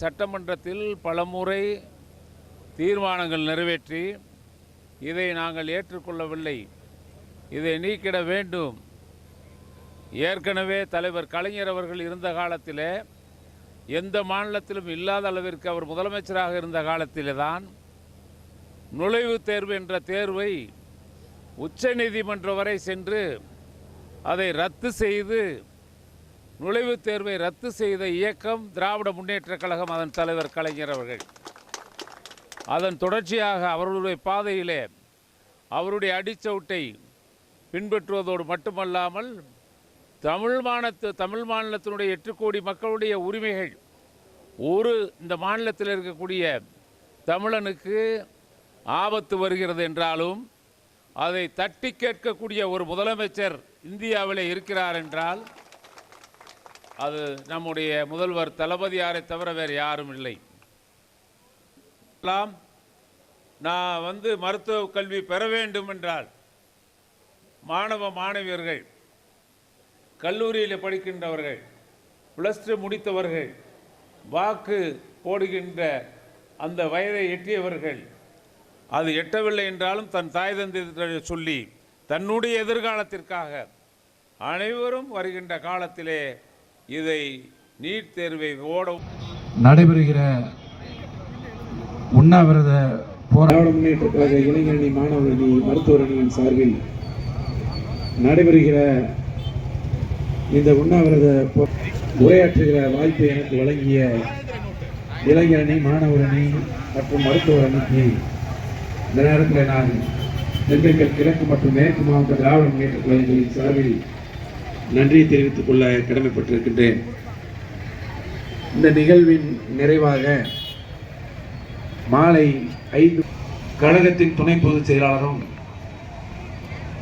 சட்டமன்றத்தில் பலமுறை தீர்மானங்கள் நிறைவேற்றி இதை நாங்கள் ஏற்றுக்கொள்ளவில்லை. இதை நீக்கிட வேண்டும். ஏற்கனவே தலைவர் கலைஞர் அவர்கள் இருந்த காலத்திலே எந்த மாநிலத்திலும் இல்லாத அளவிற்கு அவர் முதலமைச்சராக இருந்த காலத்திலே தான் நுழைவுத் தேர்வு என்ற தேர்வை உச்சநீதிமன்றம் வரை சென்று அதை ரத்து செய்து நுழைவுத் தேர்வை ரத்து செய்த இயக்கம் திராவிட முன்னேற்றக் கழகம் அதன் தலைவர் கலைஞர் அவர்கள். அதன் தொடர்ச்சியாக அவர்களுடைய பாதையிலே அவருடைய அடிச்சவுட்டை பின்பற்றுவதோடு மட்டுமல்லாமல் தமிழ் மாநிலத்து தமிழ் மாநிலத்தினுடைய எட்டு கோடி மக்களுடைய உரிமைகள் ஒரு இந்த மாநிலத்தில் இருக்கக்கூடிய தமிழனுக்கு ஆபத்து வருகிறது என்றாலும் அதை தட்டி கேட்கக்கூடிய ஒரு முதலமைச்சர் இந்தியாவில் இருக்கிறார் என்றால் அது நம்முடைய முதல்வர் தளபதியாரை தவிர வேறு யாரும் இல்லை. நான் வந்து மருத்துவ கல்வி பெற வேண்டும் என்றால் மாணவ மாணவியர்கள் கல்லூரியில் படிக்கின்றவர்கள் ப்ளஸ் டூ முடித்தவர்கள் வாக்கு போடுகின்ற அந்த வயதை எட்டியவர்கள் அது எட்டவில்லை என்றாலும் தன் தாய் தந்தை சொல்லி தன்னுடைய எதிர்காலத்திற்காக அனைவரும் வருகின்ற காலத்திலே இதை நீட் தேர்வை ஓட நடைபெறுகிற உண்ணாவிரத போரா திராவிட முன்னேற்ற கழக இளைஞரணி மாணவர் அணி மருத்துவர் அணியின் சார்பில் நடைபெறுகிற இந்த உண்ணாவிரத உரையாற்றுகிற வாய்ப்பை எனக்கு வழங்கிய இளைஞர் அணி மாணவர் அணி மற்றும் மருத்துவர் அணிக்கு இந்த நேரத்தில் நான் திண்டுக்கல் கிழக்கு மற்றும் மேற்கு மாவட்ட திராவிட முன்னேற்ற கழகங்களின் சார்பில் நன்றி தெரிவித்துக் கொள்ள கடமைப்பட்டிருக்கின்றேன். இந்த நிகழ்வின் நிறைவாக மாலை ஐந்து கழகத்தின் துணை பொதுச் செயலாளரும்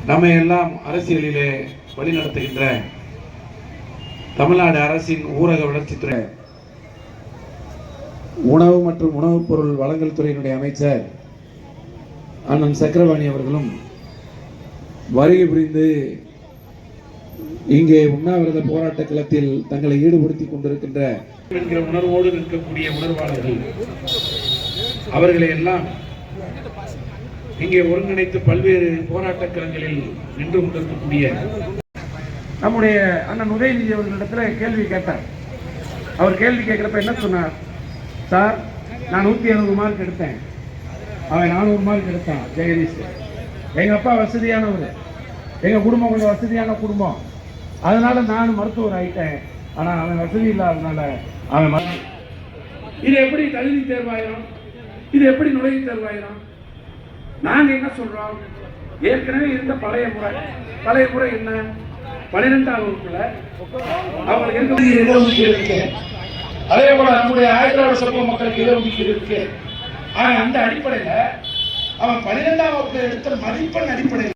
நம்மை எல்லாம் அரசியலிலே வழிநடத்துகின்ற தமிழ்நாடு அரசின் ஊரக வளர்ச்சித்துறை உணவு மற்றும் உணவுப் பொருள் வழங்கல் துறையினுடைய அமைச்சர் அண்ணன் சக்கரவாணி அவர்களும் வருகை புரிந்து இங்கே உண்ணாவிரத போராட்ட களத்தில் தங்களை ஈடுபடுத்திக் கொண்டிருக்கின்ற என்கிற உணர்வோடு நிற்கக்கூடிய உணர்வாளர்கள். அவர்களை எல்லாம் இங்கே ஒருங்கிணைத்து பல்வேறு போராட்ட களங்களில் நின்று கொண்டிருக்கக்கூடிய நம்முடைய அண்ணன் உதயநிதி அவர்களிடத்தில் கேள்வி கேட்டார். அவர் கேள்வி கேட்கிறப்ப என்ன சொன்னார்? சார் நான் நூற்றி அறுபது மார்க் எடுத்தேன். அவன் நானூறு மார்க் எடுத்தான் ஜெகதீஷ். எங்கள் அப்பா வசதியானவர். எங்கள் குடும்பம் கொஞ்சம் வசதியான குடும்பம். அதனால நான் மருத்துவர் ஆயிட்டேன். ஆனால் அவன் வசதி இல்லாதனால அவன் மரு- இது எப்படி தகுதி தேர்வாயிரும்? இது எப்படி நுழைவுத் தேர்வாயிரும்? நாங்கள் என்ன சொல்கிறோம் ஏற்கனவே இருந்த பழைய முறை. பழைய முறை என்ன? பன்னிரெண்டாம் வகுப்புல அவங்களுக்கு இருக்கக்கூடிய இடஒதுக்கீடு இருக்கு அதே போல நம்முடைய ஆயிரத்தி சமூக மக்களுக்கு இடஒதுக்கீடு இருக்கு. ஆனால் அந்த அடிப்படையில அவன் பன்னிரெண்டாம் வகுப்பு எடுத்த மதிப்பெண் அடிப்படையில்